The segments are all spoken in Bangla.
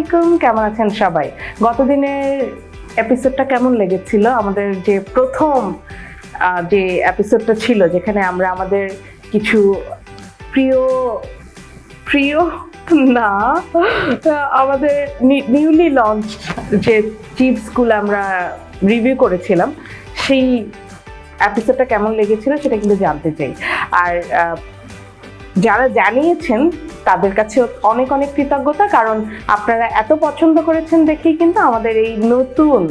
আলাইকুম, কেমন আছেন সবাই? গতদিনের এপিসোডটা কেমন লেগেছিল? আমাদের যে প্রথম যে এপিসোডটা ছিল, যেখানে আমরা আমাদের কিছু প্রিয় প্রিয় না, আমাদের নিউলি লঞ্চ যে চিপসগুলো আমরা রিভিউ করেছিলাম, সেই এপিসোডটা কেমন লেগেছিল সেটা কিন্তু জানতে চাই। আর যারা জানিয়েছেন তাদের কাছে অনেক অনেক কৃতজ্ঞতা, কারণ আপনারা এত পছন্দ করেছেন দেখেই কিন্তু আমাদের এই নতুন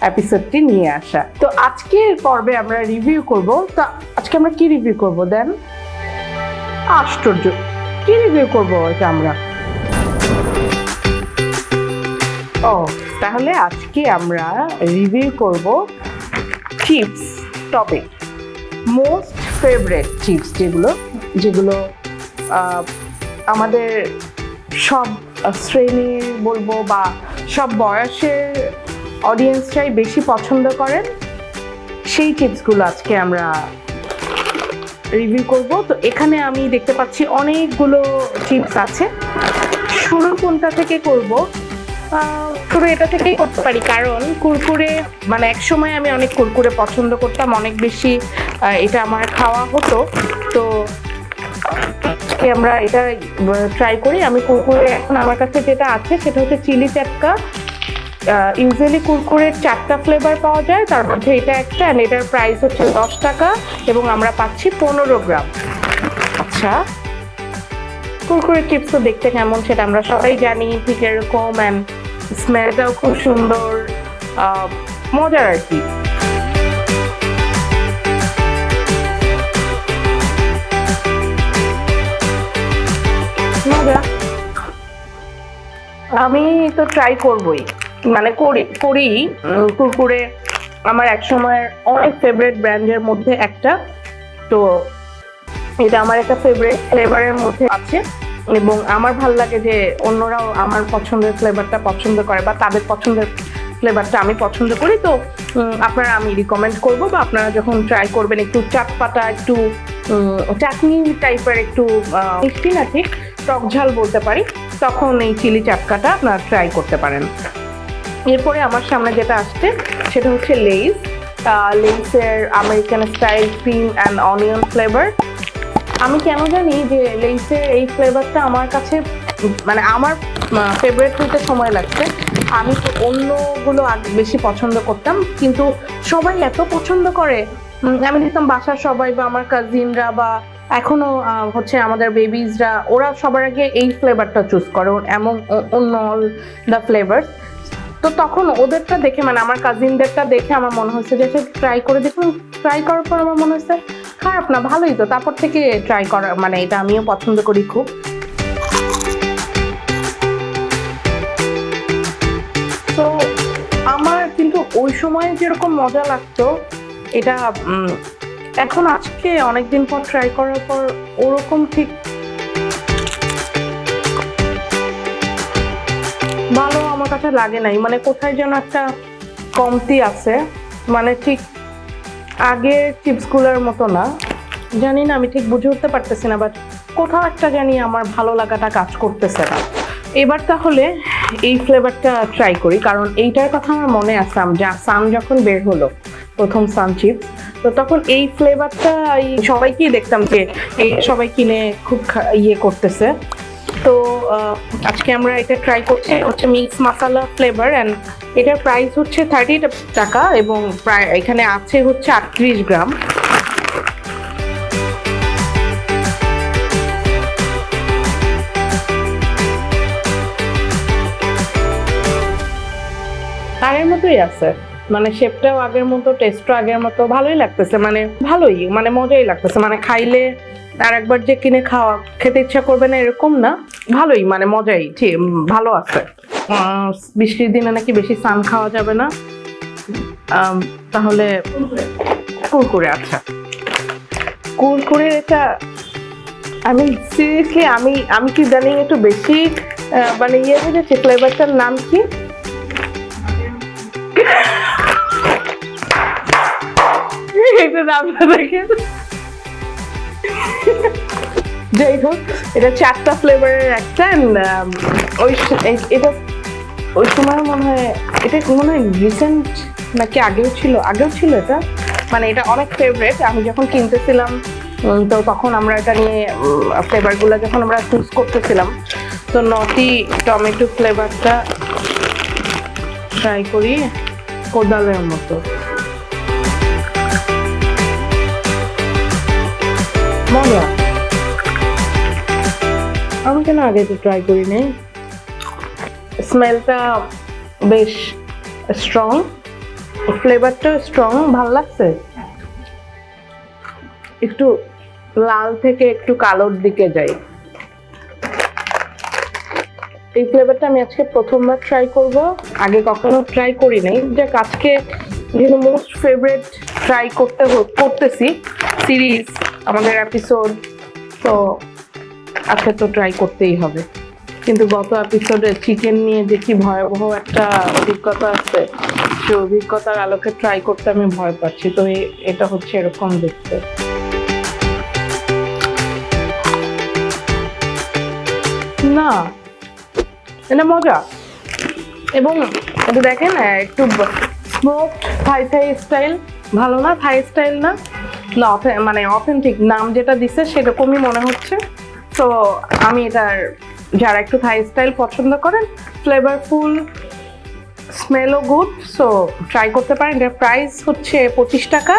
এপিসোডটি নিয়ে আসা। তো আজকের পর্বে আমরা রিভিউ করব। তো আজকে আমরা কি রিভিউ করব, দেন? আশ্চর্য! কি রিভিউ করব এটা আমরা? ও, তাহলে আজকে আমরা রিভিউ করব chips topic most favourite chips যেগুলো যেগুলো আমাদের সব শ্রেণির বলব বা সব বয়সের অডিয়েন্সরাই বেশি পছন্দ করেন। সেই চিপসগুলো আজকে আমরা রিভিউ করব। তো এখানে আমি দেখতে পাচ্ছি অনেকগুলো চিপস আছে। শুরু কোনটা থেকে করব? শুরু এটা থেকেই করতে পারি। কারণ কুরকুরে মানে এক সময় আমি অনেক কুরকুরে পছন্দ করতাম, অনেক বেশি এটা আমার খাওয়া হতো। তো আজকে আমরা এটা ট্রাই করি। আমি কুরকুরে এখন আমার কাছে যেটা আছে, সেটা হচ্ছে চিলি চাটকা ইউজুয়ালি কুরকুরের চারটা ফ্লেভার পাওয়া যায়। তার মধ্যে এটা একটা অ্যান্ড এটার প্রাইস হচ্ছে দশ টাকা, এবং আমরা পাচ্ছি পনেরো গ্রাম। আচ্ছা কুরকুরে চিপস তো দেখতে কেমন সেটা আমরা সবাই জানি, ঠিক এরকম অ্যান্ড স্মেলটাও খুব সুন্দর মজার আর কি। আমি তো ট্রাই করবই। মানে করি করি কুরকুরে। আমার এক সময়ের অনেক ফেভারিট ব্র্যান্ডের মধ্যে একটা। তো এটা আমার একটা ফেভারিট ফ্লেভারের মধ্যে আছে। এবং আমার ভালো লাগে যে অন্যরাও আমার পছন্দের ফ্লেভারটা পছন্দ করে বা তাদের পছন্দের ফ্লেভারটা আমি পছন্দ করি। তো আপনারা আমি রিকমেন্ড করব বা আপনারা যখন ট্রাই করবেন একটু চাটপাটা একটু চাটনি টাইপের একটু মিষ্টি না ঠিক টক ঝাল বলতে পারি। তখন এই চিলি চাটকাটা আপনারা ট্রাই করতে পারেন। এরপরে আমার সামনে যেটা আসছে, সেটা হচ্ছে Lay's. লেইসের American style cream and onion flavour আমি কেন জানি যে লেইসের এই ফ্লেভারটা আমার কাছে মানে আমার ফেভারিট হতে সময় লাগছে। আমি তো অন্যগুলো বেশি পছন্দ করতাম, কিন্তু সবাই এত পছন্দ করে। আমি দেখতাম বাসার সবাই বা আমার কাজিনরা বা এখনও হচ্ছে আমাদের বেবিজরা ওরা সবার আগে এই ফ্লেভারটা চুজ করে এমন অন্য অল দ্য ফ্লেভার তো তখন ওদেরটা দেখে মানে আমার কাজিনদেরটা দেখে আমার মনে হচ্ছে যে ট্রাই করে দেখুন। ট্রাই করার পর আমার মনে হচ্ছে, খারাপ না, ভালোই তো। তারপর থেকে ট্রাই করা মানে এটা আমিও পছন্দ করি খুব। তো আমার কিন্তু ওই সময় যেরকম মজা লাগতো, এটা এখন আজকে অনেকদিন পর ট্রাই করার পর ওরকম ঠিক ভালো আমার কাছে লাগে নাই। মানে কোথায় যেন একটা কমতি আছে। মানে ঠিক আগের চিপসগুলোর মতো না। জানি না, আমি ঠিক বুঝে উঠতে পারতেছি না বাট কোথাও একটা জানি আমার ভালো লাগাটা কাজ করতেছে না। এবার তাহলে এই ফ্লেভারটা ট্রাই করি, কারণ এইটার কথা আমার মনে আছে যা সান যখন বের হলো, প্রথম সান চিপস তো তখন এই ফ্লেভারটা এই সবাইকেই দেখতাম যে এই সবাই কিনে খুব ইয়ে করতেছে। তো আজকে আমরা এটা ট্রাই করছি, হচ্ছে মিক্স মশালা ফ্লেভার অ্যান্ড এটার প্রাইস হচ্ছে থার্টি টাকা এবং প্রায় এখানে আছে হচ্ছে আটত্রিশ গ্রাম। আগের মতোই আছে। মানে শেপটাও আগের মতো টেস্টও আগের মতো, ভালোই লাগতেছে মানে ভালোই মানে মজাই লাগতেছে। মানে খাইলে আর একবার যে কিনে খাওয়া, খেতে ইচ্ছা করবে না এরকম না, ভালোই মানে মজাই ঠিক ভালো আছে। বৃষ্টির দিনে নাকি বেশি সান খাওয়া যাবে না। তাহলে কুরকুরে আচ্ছা। কুরকুরে এটা, আমি সিরিয়াসলি আমি আমি কি জানি একটু বেশি মানে ইয়ে হয়ে যাচ্ছে ফ্লেভারটার নাম কি? নামটা দেখেন যাই হোক এটা চারটা ফ্লেভারের একটা um, ওই এটা ওই সময় মনে হয় এটা মনে হয় রিসেন্ট নাকি আগেও ছিল আগেও ছিল এটা? মানে এটা অনেক ফেভারেট আমি যখন কিনতেছিলাম তো তখন আমরা এটা নিয়ে ফ্লেভারগুলো যখন আমরা চুজ করতেছিলাম তো নটি টমেটো ফ্লেভারটা ট্রাই করি কোদালের মতো। মজা আমি কেন আগে তো ট্রাই করি নাই? স্মেলটা বেশ স্ট্রং ফ্লেভারটাও স্ট্রং ভালো লাগছে? একটু লাল থেকে একটু কালোর দিকে যাই। এই ফ্লেভারটা আমি আজকে প্রথমবার ট্রাই করব। আগে কখনো ট্রাই করি নাই। যাক, আজকে যেহেতু মোস্ট ফেভারিট ট্রাই করতে করতেছি। সিরিজ আমাদের এপিসোড তো আজকে তো ট্রাই করতেই হবে। কিন্তু গত এপিসোডে চিকেন নিয়ে যে কি ভয়াবহ একটা অভিজ্ঞতা আছে, সেই অভিজ্ঞতার আলোকে ট্রাই করতে আমি ভয় পাচ্ছি। তো এটা হচ্ছে এরকম দেখতে। না, এটা মজা। এবং এটা দেখেন, একটু স্মোক থাই থাই স্টাইল ভালো না থাই স্টাইল না? না মানে অথেন্টিক নাম যেটা দিছে সেরকমই মনে হচ্ছে। তো আমি এটার, যারা একটু থাই স্টাইল পছন্দ করেন ফ্লেভারফুল স্মেলও গুড সো ট্রাই করতে পারেন। এটার প্রাইস হচ্ছে পঁচিশ টাকা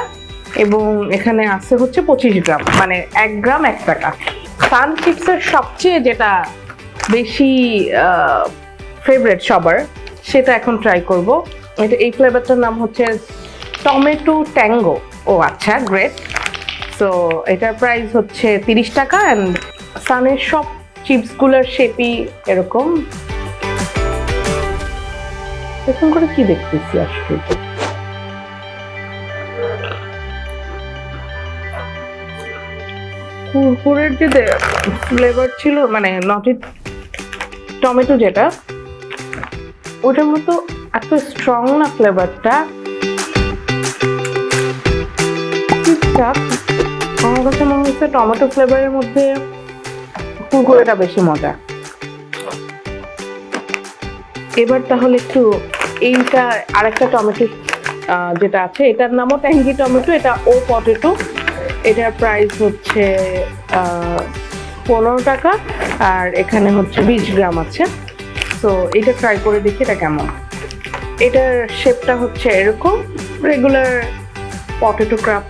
এবং এখানে আছে হচ্ছে পঁচিশ গ্রাম মানে এক গ্রাম এক টাকা। সান চিপসের সবচেয়ে যেটা বেশি ফেভারেট সবার, সেটা এখন ট্রাই করব। এটা, এই ফ্লেভারটার নাম হচ্ছে টমেটো ট্যাঙ্গো ও আচ্ছা গ্রেট সো এটার প্রাইস হচ্ছে তিরিশ টাকা অ্যান্ড সানের সব চিপসগুলোর শেপই এরকম। এরকম করে কি দেখতেছি আসলে? কুরকুরের যে ফ্লেভার ছিল মানে নটি টমেটো যেটা, ওটার মতো এত স্ট্রং না ফ্লেভারটা ঠিকঠাক আমার কাছে মনে হচ্ছে টমেটো ফ্লেভারের মধ্যে কুরকুরেটা বেশি মজা। এবার তাহলে একটু এইটা আরেকটা টমেটো আহ, যেটা আছে এটার নামও ট্যাঙ্গি টমেটো এটা ও পটেটো এটার প্রাইস হচ্ছে পনেরো টাকা আর এখানে হচ্ছে বিশ গ্রাম আছে। তো এটা ট্রাই করে দেখি এটা কেমন। এটার শেপটা হচ্ছে এরকম রেগুলার পটেটো ক্রাপ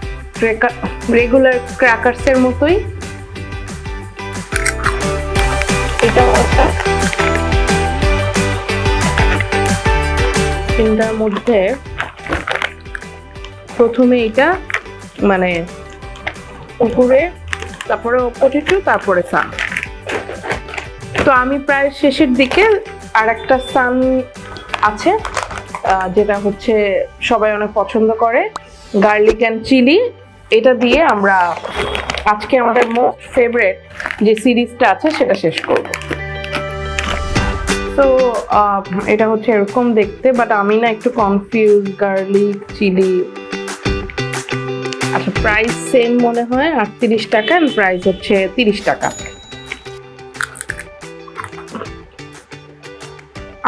রেগুলার ক্র্যাকার্সের মতোই। তিনটার মধ্যে প্রথমে এটা মানে উপরে তারপরে পটেটো তারপরে সান তো আমি প্রায় শেষের দিকে আর একটা সান আছে যেটা হচ্ছে সবাই অনেক পছন্দ করে গার্লিক অ্যান্ড চিলি এটা দিয়ে আমরা আজকে আমাদের মোস্ট ফেভারেট যে সিরিজটা আছে, সেটা শেষ করব। তো এটা হচ্ছে এরকম দেখতে বাট আমি না একটু কনফিউজ গার্লিক চিলি আচ্ছা প্রাইস সেম মনে হয়, আটত্রিশ টাকা অ্যান্ড প্রাইস হচ্ছে তিরিশ টাকা।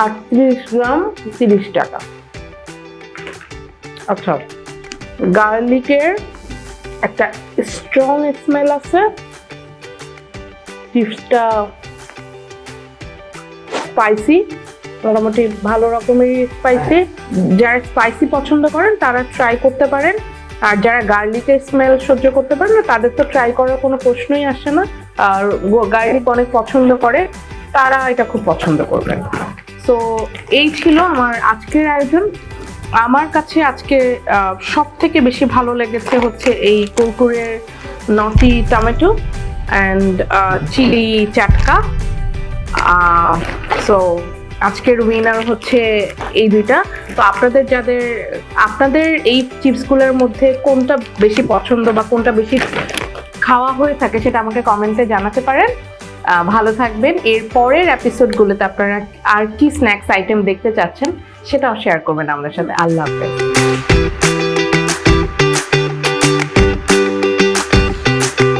আটত্রিশ গ্রাম, তিরিশ টাকা। আচ্ছা গার্লিকের একটা স্ট্রং স্মেল আছে। চিপসটা স্পাইসি মোটামুটি ভালো রকমেরই স্পাইসি যারা স্পাইসি পছন্দ করেন, তারা ট্রাই করতে পারেন। আর যারা গার্লিকের স্মেল সহ্য করতে পারেন তাদের তো ট্রাই করার কোনো প্রশ্নই আসে না। আর গার্লিক অনেক পছন্দ করে, তারা এটা খুব পছন্দ করবেন। তো এই ছিল আমার আজকের আয়োজন। আমার কাছে আজকে সব থেকে বেশি ভালো লেগেছে হচ্ছে এই কুরকুরের naughty tomato and chilli Chatka so আজকের উইনার হচ্ছে এই দুইটা। তো আপনাদের যাদের, আপনাদের এই চিপসগুলোর মধ্যে কোনটা বেশি পছন্দ বা কোনটা বেশি খাওয়া হয়ে থাকে সেটা আমাকে কমেন্টে জানাতে পারেন। ভালো থাকবেন। এর পরের এপিসোডগুলোতে আপনারা আর কি স্ন্যাক্স আইটেম দেখতে চাচ্ছেন সেটাও শেয়ার করবেন আমাদের সাথে। আল্লাহ হাফেজ।